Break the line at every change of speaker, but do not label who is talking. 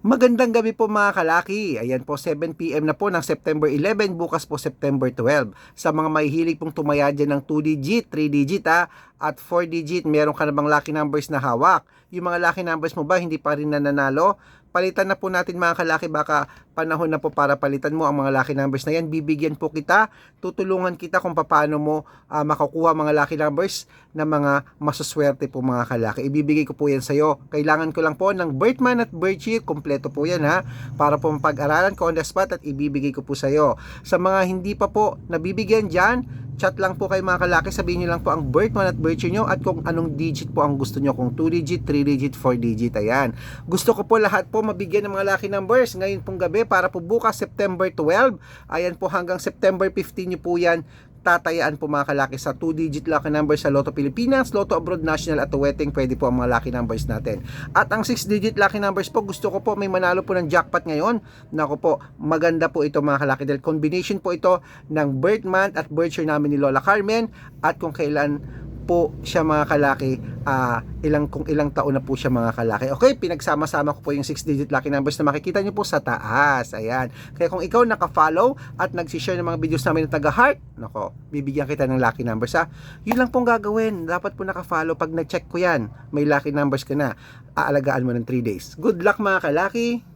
Magandang gabi po mga kalaki. Ayan po, 7pm na po ng September 11, bukas po September 12. Sa mga mahihilig pong tumaya dyan ng 2 digit, 3 digit ha, at 4 digit, meron ka na bang lucky numbers na hawak? Yung mga lucky numbers mo ba, hindi pa rin nananalo? Palitan na po natin mga kalaki, baka panahon na po para palitan mo ang mga lucky numbers na yan. Bibigyan po kita, tutulungan kita kung paano mo ah, makukuha mga lucky numbers na mga masuswerte po mga kalaki. Ibibigay ko po yan sa'yo. Kailangan ko lang po ng birth month at birth year. Kompleto po yan ha. Para po pag-aralan ko on the spot at ibibigay ko po sa'yo. Sa mga hindi pa po nabibigyan dyan, chat lang po kayo mga kalaki. Sabihin nyo lang po ang birth month at birth year nyo at kung anong digit po ang gusto nyo. Kung 2 digit, 3 digit, 4 digit. Ayan. Gusto ko po lahat po mabigyan ng mga lucky numbers ngayon pong gabi para po bukas September 12. Ayan po hanggang September 15 nyo po yan tatayaan po mga kalaki sa 2-digit lucky numbers sa Lotto Pilipinas, Lotto Abroad National at Wedding, pwede po ang mga lucky numbers natin. At ang 6-digit lucky numbers po, gusto ko po may manalo po ng jackpot ngayon. Nako po, maganda po ito mga kalaki dahil combination po ito ng birth month at birth year namin ni Lola Carmen at kung kailan po siya mga kalaki, ah, ilang kung ilang taon na po siya mga kalaki. Okay, pinagsama-sama ko po yung 6-digit lucky numbers na makikita niyo po sa taas. Ayan. Kaya kung ikaw naka-follow at nag-share ng mga videos namin ng taga-heart, nako, bibigyan kita ng lucky numbers ha. Yun lang pong gagawin. Dapat po naka-follow. Pag nag-check ko yan, may lucky numbers ka na. Aalagaan mo ng 3 days. Good luck mga kalaki!